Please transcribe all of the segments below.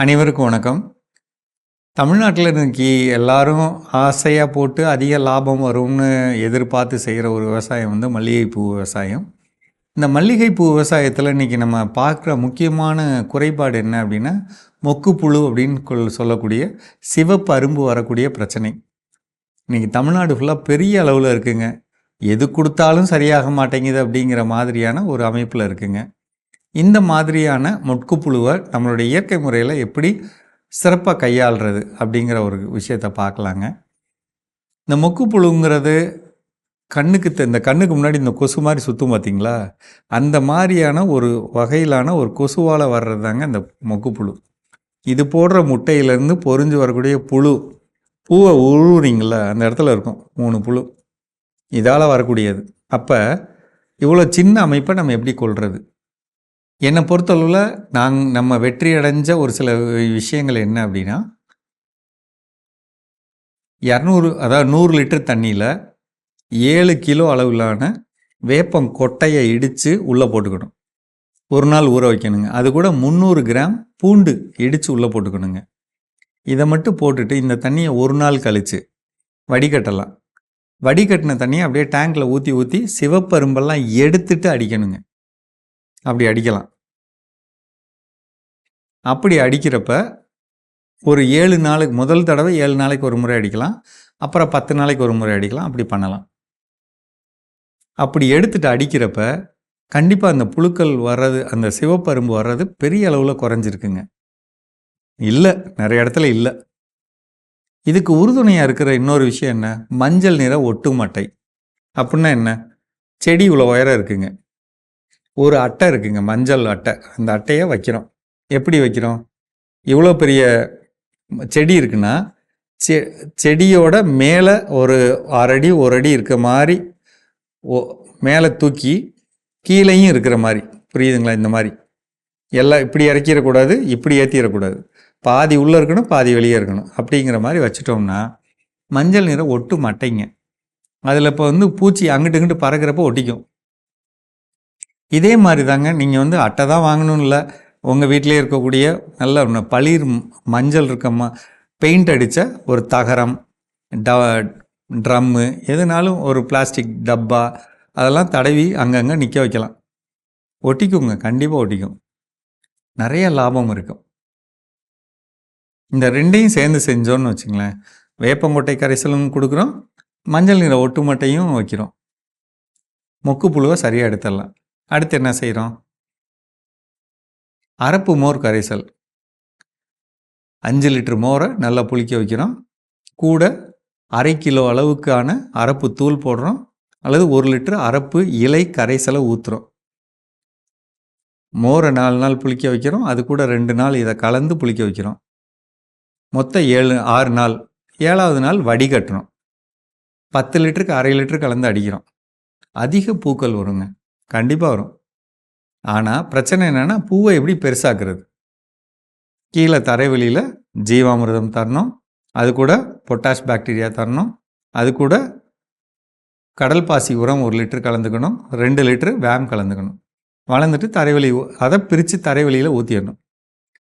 அனைவருக்கும் வணக்கம். தமிழ்நாட்டில் இன்னைக்கு எல்லாரும் ஆசையாக போட்டு அதிக லாபம் வரும்னு எதிர்பார்த்து செய்கிற ஒரு விவசாயம் வந்து மல்லிகைப்பூ விவசாயம். இந்த மல்லிகைப்பூ விவசாயத்தில் இன்றைக்கி நம்ம பார்க்குற முக்கியமான குறைபாடு என்ன அப்படின்னா மொக்குப்புழு அப்படின்னு கொள்- சொல்லக்கூடிய சிவப்பு அரும்பு வரக்கூடிய பிரச்சனை. இன்றைக்கி தமிழ்நாடு ஃபுல்லாக பெரிய அளவில் இருக்குங்க. எது கொடுத்தாலும் சரியாக மாட்டேங்குது அப்படிங்கிற மாதிரியான ஒரு அமைப்பில் இருக்குங்க. இந்த மாதிரியான முட்குப்புழுவை நம்மளுடைய இயற்கை முறையில் எப்படி சிறப்பாக கையாளுறது அப்படிங்கிற ஒரு விஷயத்தை பார்க்கலாங்க. இந்த மொக்குப்புழுங்கிறது கண்ணுக்கு தெ- இந்த கண்ணுக்கு முன்னாடி இந்த கொசு மாதிரி சுற்றும் பார்த்தீங்களா அந்த மாதிரியான ஒரு வகையிலான ஒரு கொசுவால் வர்றது தாங்க இந்த மொக்குப்புழு இது போடுற முட்டையிலேருந்து பொரிஞ்சு வரக்கூடிய புழு. பூவை உழுவுறீங்களா அந்த இடத்துல இருக்கும் மூணு புழு. இதால் வரக்கூடியது. அப்போ இவ்வளோ சின்ன அமைப்பை நம்ம எப்படி கொள்வது என்னை பொறுத்தளவில் நாங் நம்ம வெற்றி அடைஞ்ச ஒரு சில விஷயங்கள் என்ன அப்படின்னா இரநூறு அதாவது நூறு லிட்டர் தண்ணியில் ஏழு கிலோ அளவிலான வேப்பம் கொட்டையை இடித்து உள்ளே போட்டுக்கணும். ஒரு நாள் ஊற வைக்கணுங்க. அது கூட முந்நூறு கிராம் பூண்டு இடித்து உள்ளே போட்டுக்கணுங்க. இதை மட்டும் போட்டுட்டு இந்த தண்ணியை ஒரு நாள் கழித்து வடிகட்டலாம். வடிகட்டின தண்ணியை அப்படியே டேங்க்கில் ஊற்றி ஊற்றி சிவப்பரும்பெல்லாம் எடுத்துட்டு அடிக்கணுங்க. அப்படி அடிக்கலாம். அப்படி அடிக்கிறப்ப ஒரு ஏழு நாளுக்கு முதல் தடவை ஏழு நாளைக்கு ஒரு முறை அடிக்கலாம். அப்புறம் பத்து நாளைக்கு ஒரு முறை அடிக்கலாம். அப்படி பண்ணலாம். அப்படி எடுத்துட்டு அடிக்கிறப்ப கண்டிப்பாக அந்த புழுக்கள் வர்றது அந்த சிவப்பரும்பு வர்றது பெரிய அளவில் குறைஞ்சிருக்குங்க. இல்லை நிறைய இடத்துல இல்லை. இதுக்கு உறுதுணையாக இருக்கிற இன்னொரு விஷயம் என்ன? மஞ்சள் நிற ஒட்டுமட்டை. அப்படின்னா என்ன? செடி இவ்வளோ உயரம் இருக்குங்க. ஒரு அட்டை இருக்குங்க மஞ்சள் அட்டை. அந்த அட்டையை வைக்கிறோம். எப்படி வைக்கிறோம்? இவ்வளோ பெரிய செடி இருக்குன்னா செ செடியோட மேலே ஒரு அரை அடி ஒரு அடி இருக்க மாதிரி ஓ மேலே தூக்கி கீழேயும் இருக்கிற மாதிரி புரியுதுங்களா? இந்த மாதிரி எல்லாம் இப்படி இறக்கிடக்கூடாது இப்படி ஏற்றிடக்கூடாது பாதி உள்ளே இருக்கணும் பாதி வெளியே இருக்கணும். அப்படிங்கிற மாதிரி வச்சுட்டோம்னா மஞ்சள் நிறம் ஒட்டு மட்டைங்க அதில் இப்போ வந்து பூச்சி அங்கிட்டு இங்கிட்டு பறக்கிறப்ப ஒட்டிக்கும். இதே மாதிரி தாங்க நீங்கள் வந்து அட்டை தான் வாங்கணும் இல்லை உங்கள் வீட்டிலே இருக்கக்கூடிய நல்ல பளிர் மஞ்சள் இருக்க பெயிண்ட் அடித்த ஒரு தகரம் ட ட்ரம்மு எதுனாலும் ஒரு பிளாஸ்டிக் டப்பா அதெல்லாம் தடவி அங்கங்கே நிற்க வைக்கலாம். ஒட்டிக்குங்க கண்டிப்பாக ஒட்டிக்கும். நிறைய லாபம் இருக்கும் இந்த ரெண்டையும் சேர்ந்து செஞ்சோன்னு வச்சுங்களேன் வேப்பங்கொட்டை கரைசலும் கொடுக்குறோம் மஞ்சள் நிற ஒட்டுமட்டையும் வைக்கிறோம். மொக்கு புழுவை சரியாக எடுத்துடலாம். அடுத்து என்ன செய்கிறோம் அரப்பு மோர் கரைசல். அஞ்சு லிட்டர் மோரை நல்லா புளிக்க வைக்கிறோம். கூட அரை கிலோ அளவுக்கான அரப்பு தூள் போடுறோம். அல்லது ஒரு லிட்டர் அரப்பு இலை கரைசலை ஊற்றுறோம் மோரை நாலு நாள் புளிக்க வைக்கிறோம். அது கூட ரெண்டு நாள் இதை கலந்து புளிக்க வைக்கிறோம். மொத்தம் ஏழு ஆறு நாள் ஏழாவது நாள் வடிகட்டுறோம் பத்து லிட்டருக்கு அரை லிட்டரு கலந்து அடிக்கிறோம். அதிக பூக்கள் வருங்க. கண்டிப்பாக வரும். ஆனால் பிரச்சனை என்னென்னா பூவை எப்படி பெருசாக்குறது? கீழே தரைவெளியில் ஜீவாமிர்தம் தரணும். அது கூட பொட்டாஷ் பாக்டீரியா தரணும். அது கூட கடல் பாசி உரம் ஒரு லிட்டர் கலந்துக்கணும். ரெண்டு லிட்டர் வேம் கலந்துக்கணும். வளர்ந்துட்டு தரைவெளி அதை பிரித்து தரைவெளியில் ஊற்றிடணும்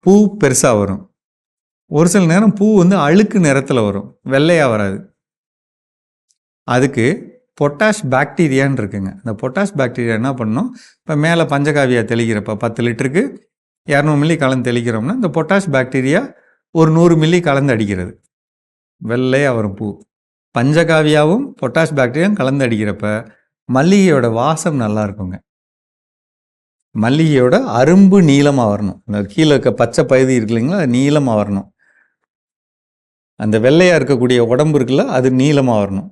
பூ பெருசாக வரும். ஒரு சில நேரம் பூ வந்து அழுக்கு நிறத்தில் வரும். வெள்ளையாக வராது. அதுக்கு பொட்டாஷ் பாக்டீரியான்னு இருக்குங்க. இந்த பொட்டாஷ் பாக்டீரியா என்ன பண்ணணும் இப்போ மேலே பஞ்சகாவியா தெளிக்கிறப்ப பத்து லிட்டருக்கு இரநூறு மில்லி கலந்து தெளிக்கிறோம்னா இந்த பொட்டாஷ் பாக்டீரியா ஒரு நூறு மில்லி கலந்து அடிக்கிறது. வெள்ளையாக வரும் பூ. பஞ்சகாவியாவும் பொட்டாஷ் பாக்டீரியாவும் கலந்து அடிக்கிறப்ப மல்லிகையோட வாசம் நல்லா இருக்குங்க. மல்லிகையோட அரும்பு நீளமாக வரணும். இந்த கீழே இருக்க பச்சை பகுதி இருக்கு இல்லைங்களா அது நீளமாக வரணும். அந்த வெள்ளையாக இருக்கக்கூடிய உடம்பு இருக்குல்ல அது நீளமாக வரணும்.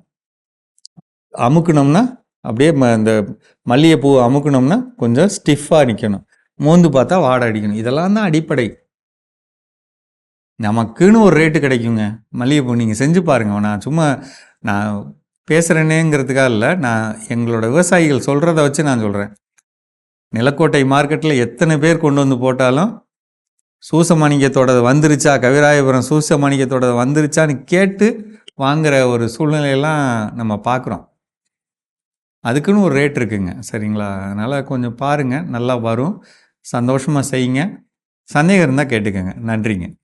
அமுக்குனோம்னா அப்படியே ம- இந்த மல்லிகைப்பூ அமுக்குனோம்னா கொஞ்சம் ஸ்டிஃபாக நிற்கணும் மோந்து பார்த்தா வாடை அடிக்கணும். இதெல்லாம் தான் அடிப்படை. நமக்குன்னு ஒரு ரேட்டு கிடைக்குங்க. மல்லிகைப்பூ நீங்கள் செஞ்சு பாருங்க. நான் சும்மா நான் பேசுகிறேனேங்கிறதுக்காக இல்லை. நான் எங்களோட விவசாயிகள் சொல்கிறத வச்சு நான் சொல்கிறேன் நிலக்கோட்டை மார்க்கெட்டில் எத்தனை பேர் கொண்டு வந்து போட்டாலும் சூசமாணிக்கத்தோட வந்துருச்சா? கவிராயபுரம் சூசமாணிக்கத்தோட வந்துருச்சான்னு கேட்டு வாங்குகிற ஒரு சூழ்நிலையெல்லாம் நம்ம பார்க்குறோம். அதுக்குன்னு ஒரு ரேட் இருக்குங்க. சரிங்களா? அதனால் கொஞ்சம் பாருங்கள் நல்லா வரும். சந்தோஷமாக செய்யுங்க. சந்தேகம் இருந்தால் கேட்டுக்கோங்க. நன்றிங்க.